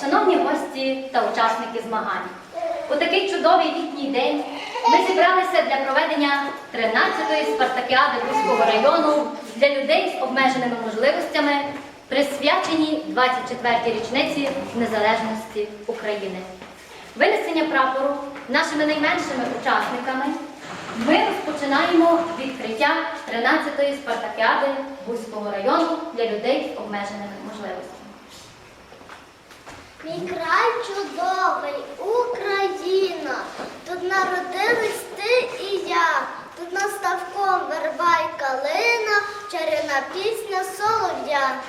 шановні гості та учасники змагань. У такий чудовий літній день ми зібралися для проведення 13-ї спартакіади Бузького району для людей з обмеженими можливостями, присвяченій 24-й річниці незалежності України. Винесення прапору нашими найменшими учасниками ми розпочинаємо відкриття 13-ї спартакіади Бузького району для людей з обмеженими. Мій край чудовий, Україна. Тут народились ти і я. Тут над ставком верба й калина, чарівна пісня солов'я.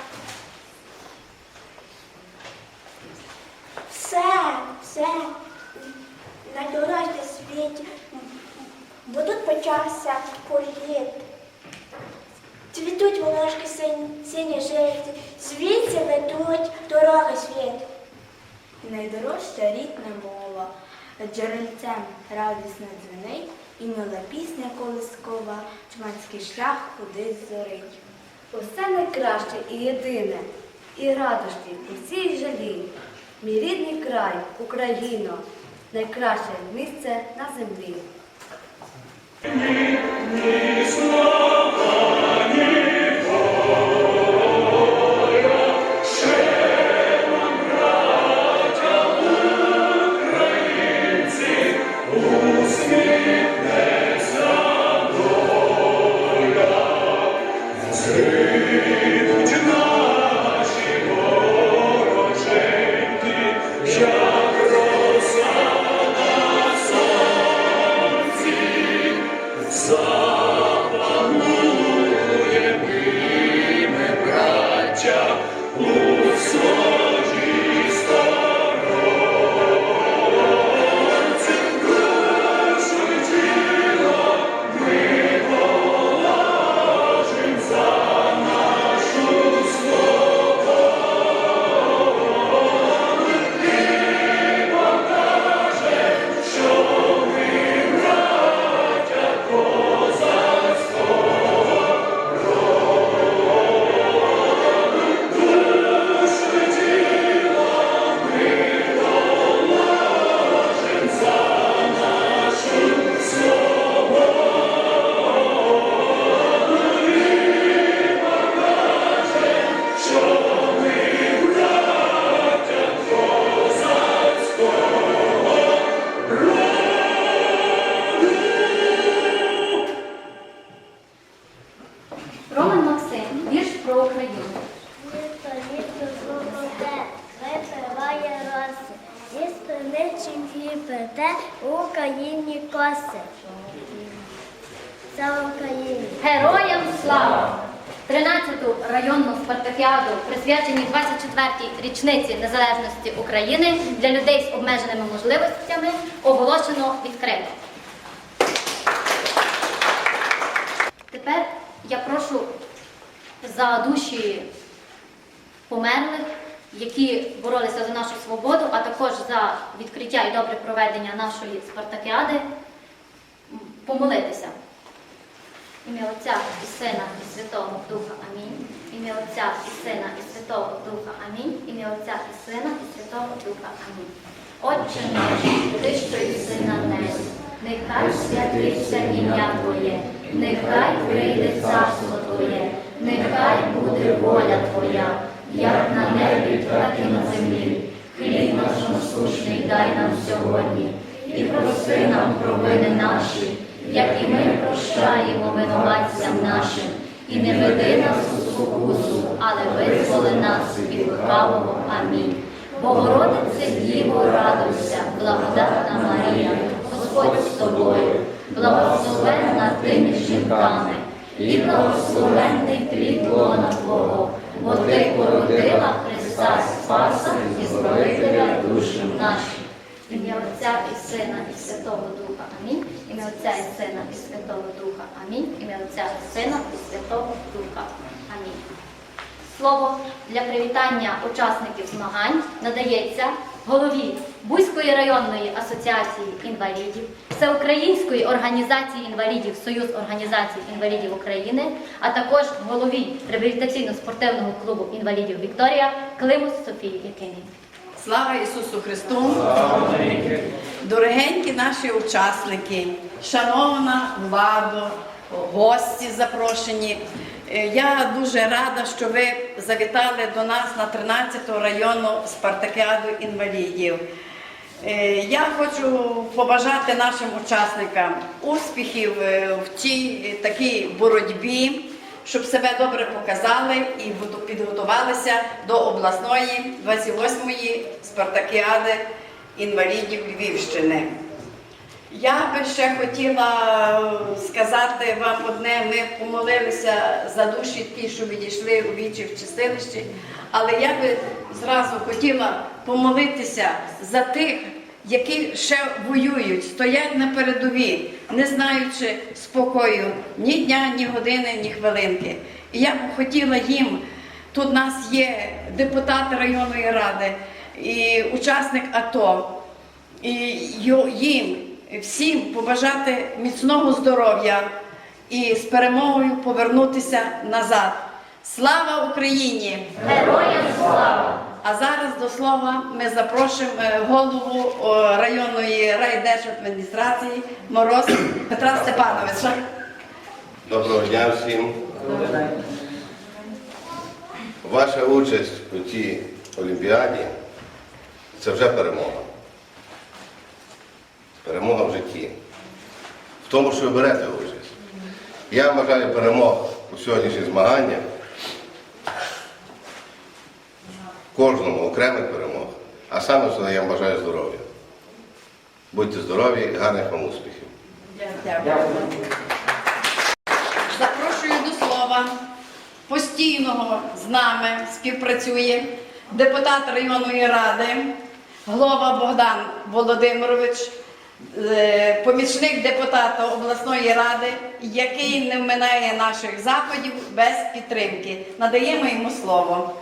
Все, все на дорожній світі, бо тут почався політ. Цвітуть волошки сині, жовті, звідси ведуть дороги світ. Найдорожча рідна мова, джерельцем радісно дзвенить, і мила пісня колискова, чманський шлях кудись зорить. Усе найкраще і єдине, і радості, і всі жалі. Мій рідний край, Україно, найкраще місце на землі. України для людей з обмеженими можливостями, оголошено відкрито. Тепер я прошу за душі померлих, які боролися за нашу свободу, а також за відкриття і добре проведення нашої спартакіади, помолитися. Ім'я Отця і Сина і Святого Духа. Амінь. Ім'я Отця і Сина і Святого Духа. Амінь. Ім'я Отця і Сина і Святого Духа. Амінь. Отче наш, ти що єси на небі, нехай святиться ім'я Твоє, нехай прийде царство Твоє, нехай буде воля Твоя, як на небі, так і на землі. Хліб наш насущний дай нам сьогодні, і прости нам провини наші, як і ми прощаємо винуватцям нашим, і не веди нас у спокусу, але визволи нас від лукавого. Амінь. Богородице Діво, радуйся, благодатна Марія, Господь з тобою, благословенна ти між жінками, і благословенний плід лона Твого, бо ти породила Христа Спаса і Збавителя душі наші. Ім'я Отця і Сина і Святого Духа. Амінь. Ім'я Отця і Сина і Святого Духа. Амінь. Ім'я Отця і Сина і Святого Духа. Амінь. Слово для привітання учасників змагань надається голові Бузької районної асоціації інвалідів, Всеукраїнської організації інвалідів Союз організацій інвалідів України, а також голові реабілітаційно-спортивного клубу інвалідів Вікторія Климус Софії Якимі. Слава Ісусу Христу! Дорогенькі наші учасники, шановна владо, гості запрошені. Е, Я дуже рада, що ви завітали до нас на 13-ту районну спартакіаду інвалідів. Е, Я хочу побажати нашим учасникам успіхів е, в цій такій боротьбі, щоб себе добре показали і підготувалися до обласної 28-ї спартакіади інвалідів Львівщини. Я би ще хотіла е, сказати вам одне, ми помолилися за душі ті, що відійшли у вічі в чистилищі, але я би зразу хотіла помолитися за тих, які ще воюють, стоять на передовій, не знаючи спокою ні дня, ні години, ні хвилинки. І я б хотіла їм, тут у нас є депутат районної ради і учасник АТО, і їм всім побажати міцного здоров'я і з перемогою повернутися назад. Слава Україні! Героям слава! А зараз до слова ми запрошуємо е, голову районної райдержадміністрації Мороз Петра Степановича. Доброго дня всім. Ваша участь у цій олімпіаді це вже перемога. Перемога в житті. В тому, що ви берете участь. Я бажаю перемог у сьогоднішніх змаганнях. Кожному окремих перемог. А саме я бажаю здоров'я. Будьте здорові гарних вам успіхів. Дякую. Запрошую до слова постійного з нами співпрацює депутат районної ради, голова Богдан Володимирович, помічник депутата обласної ради, який не вминає наших заходів без підтримки. Надаємо йому слово.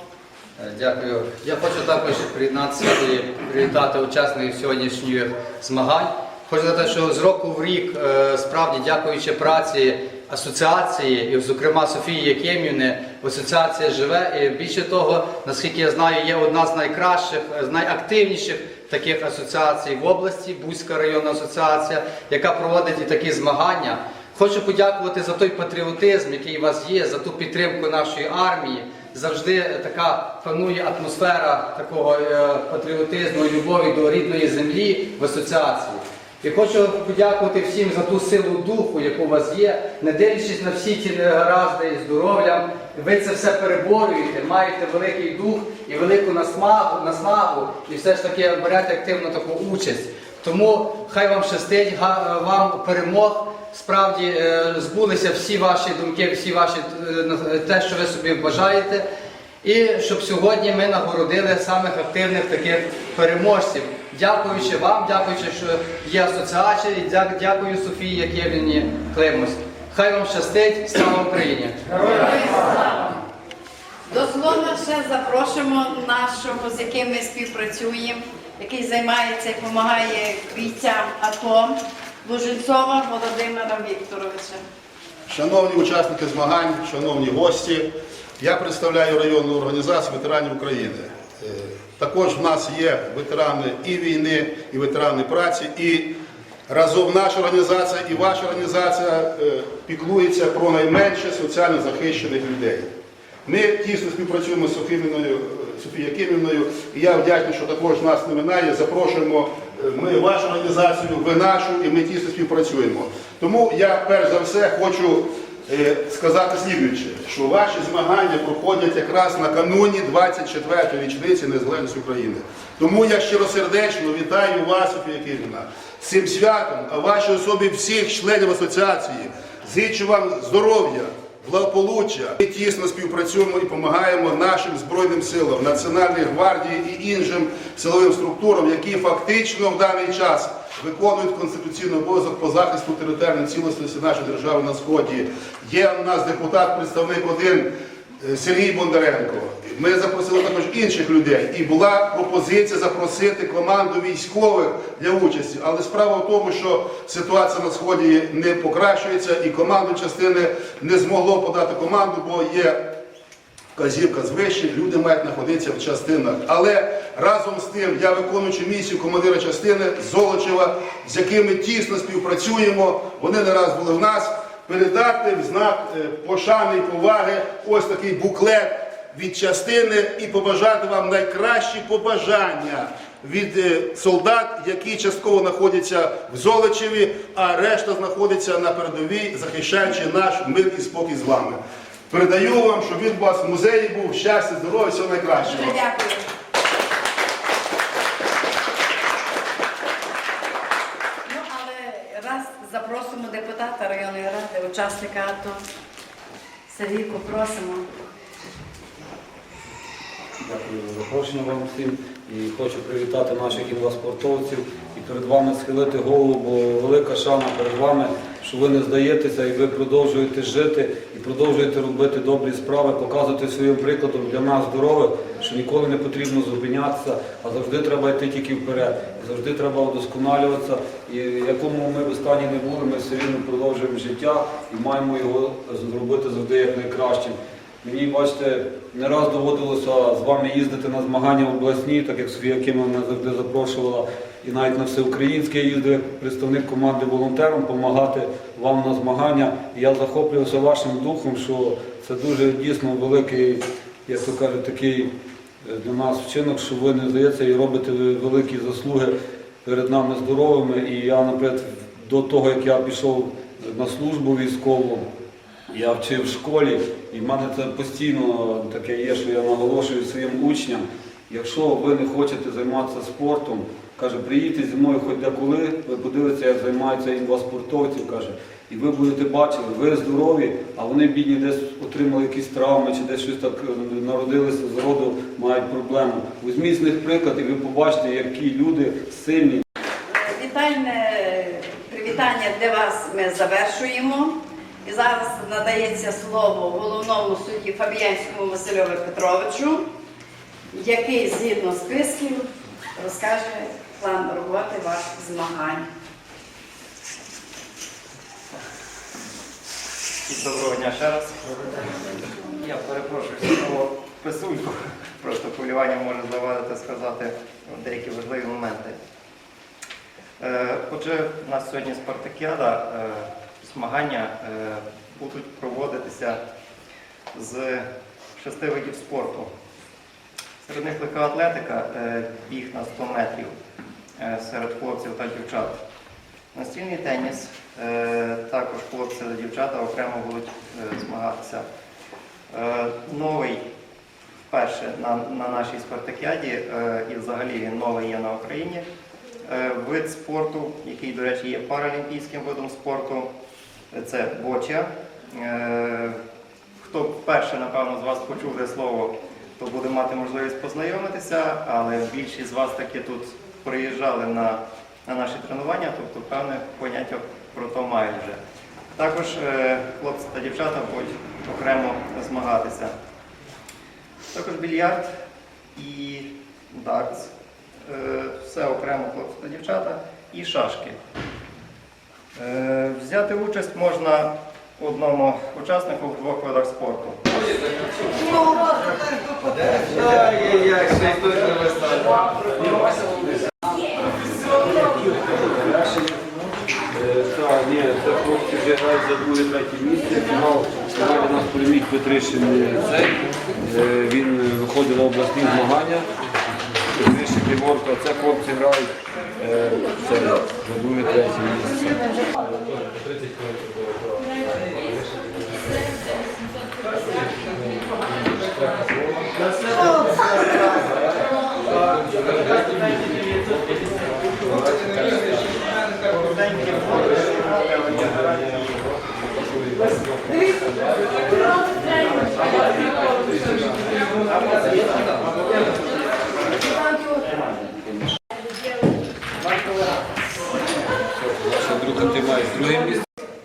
Е, Дякую. Я хочу також приєднатися і привітати учасників сьогоднішніх змагань. Хочу сказати, що з року в рік, е, справді дякуючи праці асоціації, і, зокрема Софії Якимівни, асоціація живе. І більше того, наскільки я знаю, є одна з найкращих, е, з найактивніших таких асоціацій в області, Бузька районна асоціація, яка проводить і такі змагання. Хочу подякувати за той патріотизм, який у вас є, за ту підтримку нашої армії. Завжди така панує атмосфера такого е, патріотизму і любові до рідної землі в асоціації. І хочу подякувати всім за ту силу духу, яку у вас є, не дивлячись на всі ці негаразди і здоров'я, ви це все переборюєте, маєте великий дух і велику наснагу, наснагу і все ж таки берете активну таку участь. Тому хай вам щастить, вам перемог. Справді е, збулися всі ваші думки, всі ваші е, те, що ви собі бажаєте. І щоб сьогодні ми нагородили самих активних таких переможців. Дякуючи вам, дякуючи, що є асоціація, і дякую Софії Яківні Климось. Хай вам щастить, слава Україні! До слова ще запрошуємо нашого, з яким ми співпрацюємо, який займається і допомагає бійцям АТО, Луженцова Володимира Вікторовича. Шановні учасники змагань, шановні гості, я представляю районну організацію ветеранів України. Е, Також в нас є ветерани і війни, і ветерани праці, і разом наша організація і ваша організація е, піклується про найменше соціально захищених людей. Ми тісно співпрацюємо з Софією Софією Якимівною, і я вдячний, що також нас не минає. Запрошуємо е, ми вашу організацію, ви нашу, і ми тісно співпрацюємо. Тому я перш за все хочу е, сказати слідуюче, що ваші змагання проходять якраз накануні 24-ї річниці Незалежності України. Тому я щиросердечно вітаю вас, Софія Кирівна, з цим святом, а вашій особі всіх членів асоціації. Зичу вам здоров'я, благополуччя. Ми тісно співпрацюємо і допомагаємо нашим Збройним силам, Національній гвардії і іншим силовим структурам, які фактично в даний час виконують конституційний обов'язок по захисту територіальної цілісності нашої держави на сході. Є у нас депутат, представник один Сергій Бондаренко. Ми запросили також інших людей. І була пропозиція запросити команду військових для участі. Але справа в тому, що ситуація на сході не покращується, і команду частини не змогло подати команду, бо є вказівка звище, люди мають знаходитися в частинах. Але разом з тим я виконуючи місію командира частини Золочева, з якими тісно співпрацюємо, вони не раз були в нас, передати в знак е, пошани і поваги ось такий буклет від частини і побажати вам найкращі побажання від е, солдат, які частково знаходяться в Золочеві, а решта знаходиться на передовій, захищаючи наш мир і спокій з вами. Передаю вам, щоб він у вас в музеї був щастя, здоров'я, всього найкращого. Дякую. Ну, але раз запросимо депутата районної ради, учасника АТО. Сергійку, просимо. Дякую за запрошення вам всім. І хочу привітати наших інваспортовців і перед вами схилити голову, бо велика шана перед вами, що ви не здаєтеся і ви продовжуєте жити і продовжуєте робити добрі справи, показувати своїм прикладом для нас здорових, що ніколи не потрібно зупинятися, а завжди треба йти тільки вперед. І завжди треба удосконалюватися. І якому ми б стані не були, ми все рівно продовжуємо життя і маємо його зробити завжди як найкращим. Мені, бачите, не раз доводилося з вами їздити на змагання обласні, так як Софія Кима мене завжди запрошувала, і навіть на всеукраїнське я їздив представник команди волонтерам, допомагати вам на змагання. І я захоплювався вашим духом, що це дуже дійсно великий, як то кажуть, такий е, для нас вчинок, що ви не здається і робите великі заслуги перед нами здоровими. І я, наприклад, до того, як я пішов на службу військову, я вчив в школі, і в мене це постійно таке є, що я наголошую своїм учням. Якщо ви не хочете займатися спортом, каже, приїдьте зі мною хоч деколи, ви подивитеся, як займаються інваспортовці, каже, і ви будете бачити, ви здорові, а вони бідні десь отримали якісь травми чи десь щось так е, народилися з роду, мають проблему. Візьміть з них приклад, і ви побачите, які люди сильні. Вітальне привітання для вас ми завершуємо. І зараз надається слово головному судді Фабіянському Васильові Петровичу, який згідно списків розкаже план роботи ваших змагань. Доброго дня ще раз. Я перепрошую, слово писульку, просто полювання може завадити сказати деякі важливі моменти. Е, Отже, у нас сьогодні спартакіада, е, змагання е, будуть проводитися з шести видів спорту. Серед них легка атлетика, біг на 100 метрів серед хлопців та дівчат. Настільний теніс, е, також хлопці та дівчата окремо будуть е, змагатися. Е, Новий вперше на, на нашій спартакіаді, е, і взагалі він новий є на Україні. е, Вид спорту, який, до речі, є паралімпійським видом спорту, це боча. Е, Хто вперше, напевно, з вас почув це слово, то буде мати можливість познайомитися, але більшість з вас таки тут приїжджали на, на наші тренування, тобто певне поняття про то мають вже. Також е, хлопці та дівчата будуть окремо змагатися. Також більярд і дартс. Е, Все окремо хлопці та дівчата і шашки. Е, Взяти участь можна одному учаснику в двох видах спорту. Е, Так, ні, це вже грають за друге, третє місце. Фінал сьогодні нас переміг Петришин е, цей. Е, Він виходив на обласні змагання. Петришин Ліворка, це хлопці грають е, це, за друге, третє місце. Коротенькі фото, але я гарантію. Наша друга ти маєш друге місце.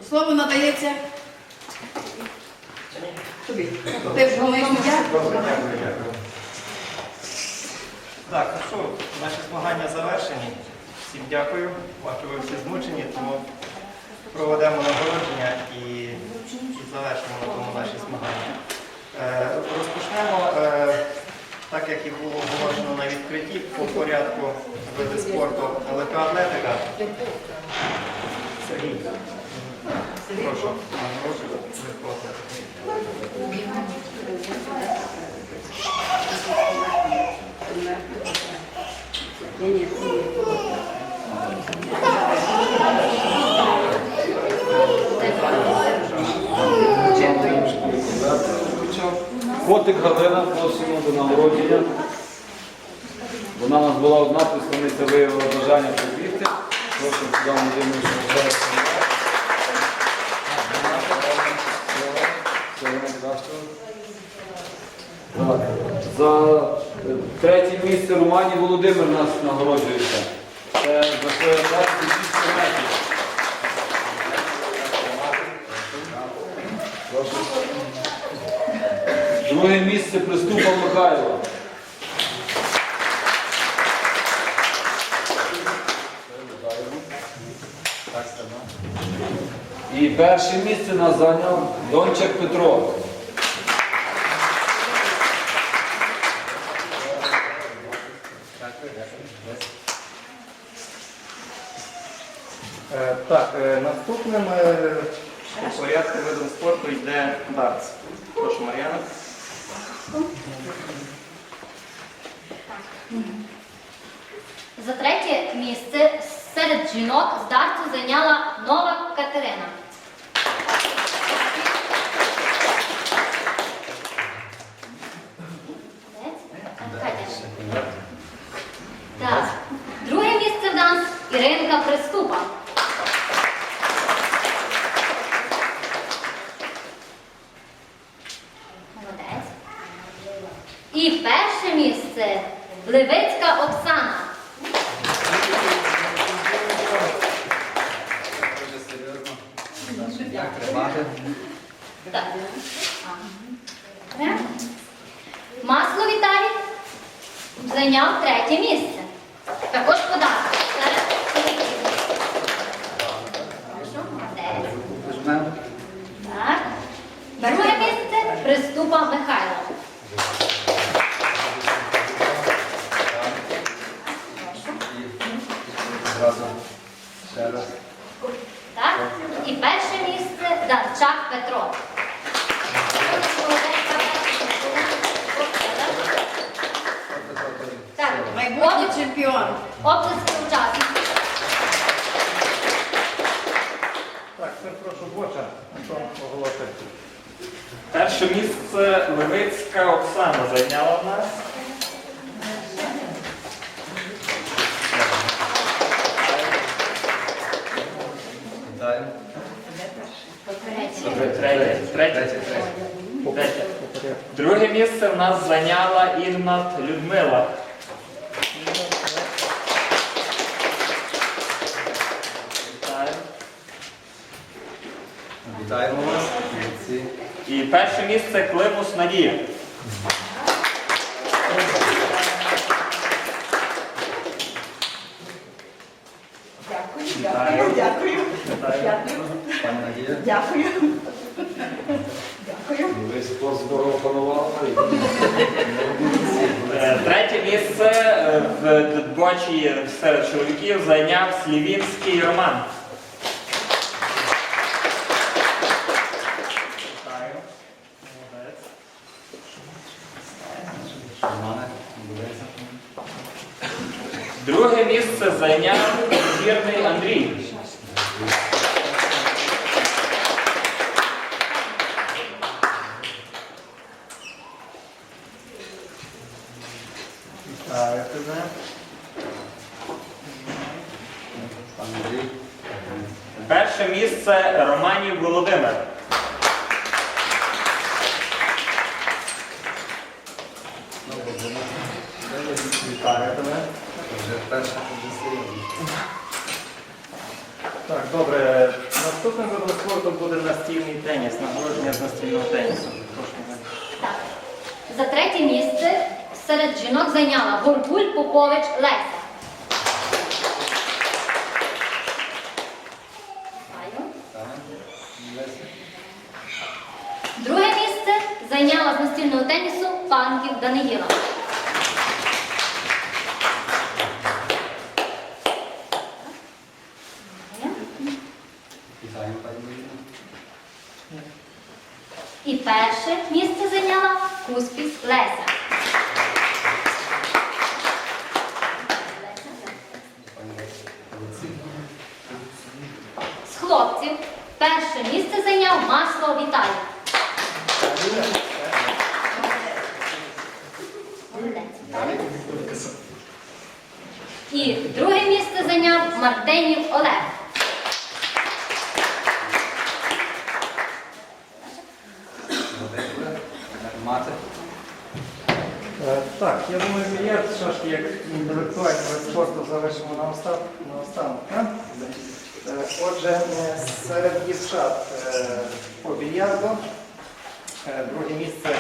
Слово надається. Тобі. Ти ж головний суддя? Так, ну що, наші змагання завершені. Всім дякую. Бачу, ви всі змучені, тому проведемо нагородження і, завершимо на тому наші змагання. Е, Розпочнемо, е, так як і було оголошено на відкритті, по порядку види спорту легкоатлетика. Сергій. Прошу. Нагороджую легкоатлетику. Котик Галина, просимо до нагородження. Вона у нас була одна представниця виявила бажання побігти. Прошу сюди найкращого. Так. За третє місце Романі Володимир нас нагороджується. Це за своє 26 метрів. Друге місце приступа Михайло. І перше місце нас зайняв Дончак Петро. Е, Так, е, наступним е, по порядку видом спорту йде дартс. Прошу, Мар'яна. За третє місце серед жінок з дарту зайняла нова Катерина. Зайняв третє місце. Також подарок. Так. Друге місце приступа Михайло. Так? І перше місце Дарчак Петро. Так, Майбутній чемпіон. Оплески учасників. Так, тепер прошу Боча, що оголосити. Перше місце Левицька Оксана зайняла в нас. Третє. Друге місце в нас зайняла Ігнат Людмила. Вітаю. Вітаємо вас. Молодці. І перше місце Климус Надія. Дякую. Пані Надія. Дякую. Весь спорт збору опанував. Е, Третє місце е, в дитбочі серед чоловіків зайняв Слівінський Роман. Вітаю. Молодець. Романе, молодець. Друге місце зайняв вірний Андрій. Вітаю тебе. Перше місце Романів Володимир. Вітаю тебе. Вже перша позиція. Так, добре. Наступним видом спорту буде настільний теніс, нагородження з настільного тенісу. Прошу. Іван. Так. За третє місце серед жінок зайняла Горгуль Попович Леся. Друге місце зайняла з настільного тенісу панків Даниїла. І перше місце зайняла Куспіс Леся. З хлопців перше місце зайняв Масло Віталій. Молодець. І друге місце зайняв Мартинів Олег. Так, я думаю, більярд все ж як інтелектуальний вид спорту залишимо на останок. Е, Отже, е, серед дівчат е, по більярду друге місце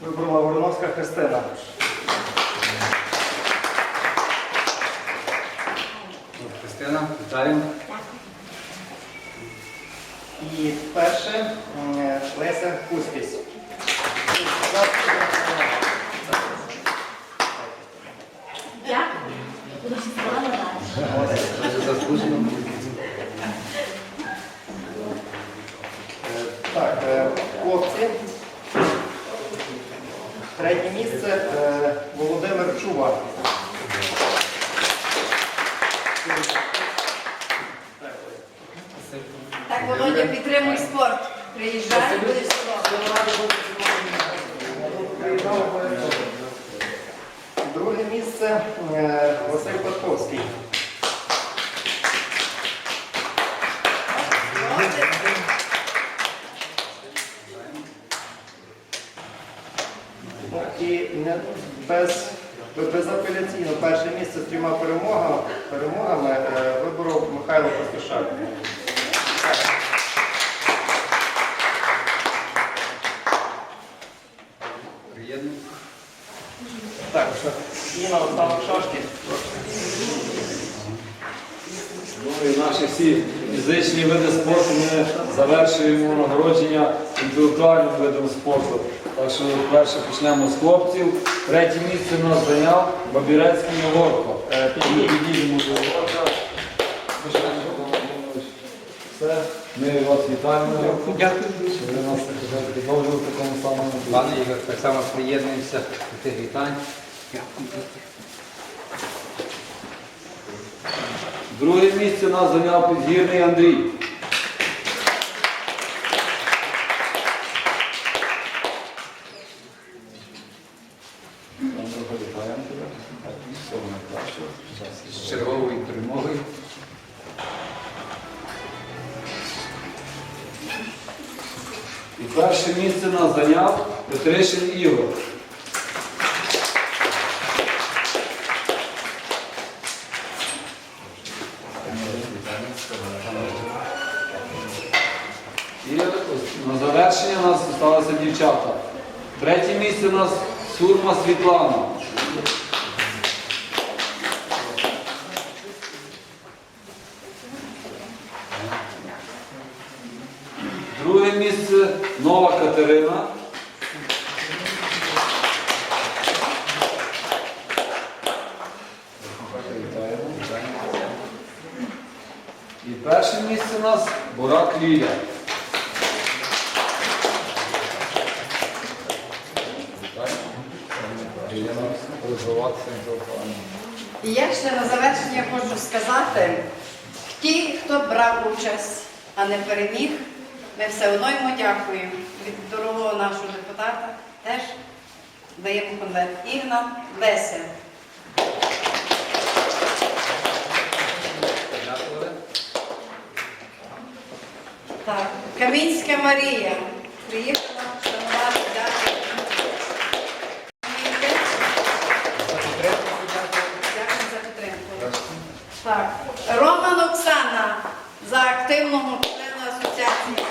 вибрала Вороновська Христина. Христина, вітаємо. І перше е, Леся Куспіс. Дякую. Буду всі слова далі. Дуже заслужено. Е, Так, е, хлопці. Третє місце е, Володимир Чуба. Так, Володя, підтримуй спорт. Приїжджай, будеш Друге місце е, Василь Петковський. Ну, і не, без, безапеляційно перше місце з трьома перемогами, перемогами е, виборов Михайло Пастушак. Приєднуйтесь. Так, і на останок шашки. Ну і наші всі фізичні види спорту ми завершуємо нагородження інтелектуальним видом спорту. Так що перше почнемо з хлопців. Третє місце у нас зайняв Бабірецький Єгорко. Е, Підійдемо до Єгорка. Все, ми вас вітаємо. Дякую. Ви нас продовжили в такому самому. Пане Ігор, так само приєднуємося до тих вітань. Друге місце нас зайняв підгірний Андрій. З черговою перемогою. І перше місце нас зайняв Петришин Ігор. І на завершення у нас залишилися дівчата. Третє місце у нас Сурма Світлана. Друге місце Нова Катерина. Вітаємо. І перше місце у нас Бурак Лілія. І я ще на завершення хочу сказати, ті, хто брав участь, а не переміг, ми все одно йому дякуємо. Від дорогого нашого депутата теж даємо конверт. Ігнат Леся. Дякую. Так, Камінська Марія. Приїхала шанувати, дякую. Дякую за підтримку. Так, Роман Оксана за активного члена асоціації.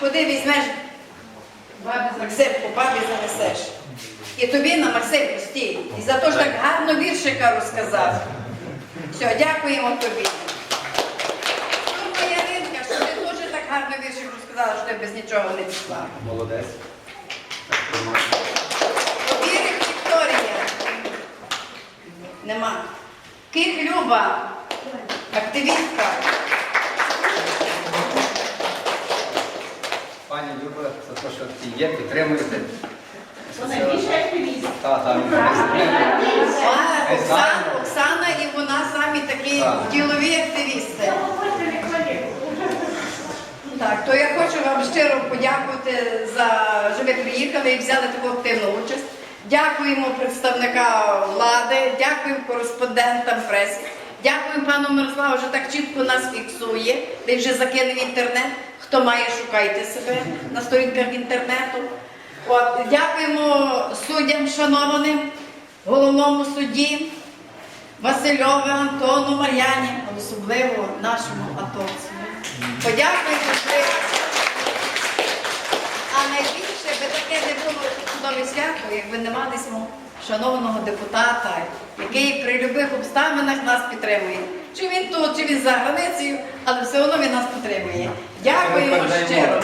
Куди візьмеш? Максимку, бабі занесеш. І тобі на Максимку стій. І за те, що так гарно віршика розказав. Все, дякуємо тобі. Ти без нічого не пішла. Молодець. Повірить Вікторія. Нема. Ких Люба, активістка. Пані Люба, за те, що ти є, підтримуєте. Вона більше активіст. Так, так. Оксана, і вона самі такі Так. ділові активісти. Так, то я хочу вам щиро подякувати за що ви приїхали і взяли таку активну участь. Дякуємо представникам влади, дякуємо кореспондентам преси. Дякуємо пану Мирославу, що так чітко нас фіксує. Ти вже закинув інтернет. Хто має, шукайте себе на сторінках інтернету. От, дякуємо суддям шанованим, головному судді Васильові, Антону, Мар'яні, особливо нашому атовцю. Подякуйте, що а найбільше би таке не було чудове свято, якби не матисьмо шановного депутата, який при любих обставинах нас підтримує. Чи він тут, чи він за границею, але все одно він нас підтримує. Дякую вам щиро.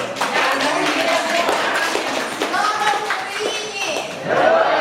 Слава Україні!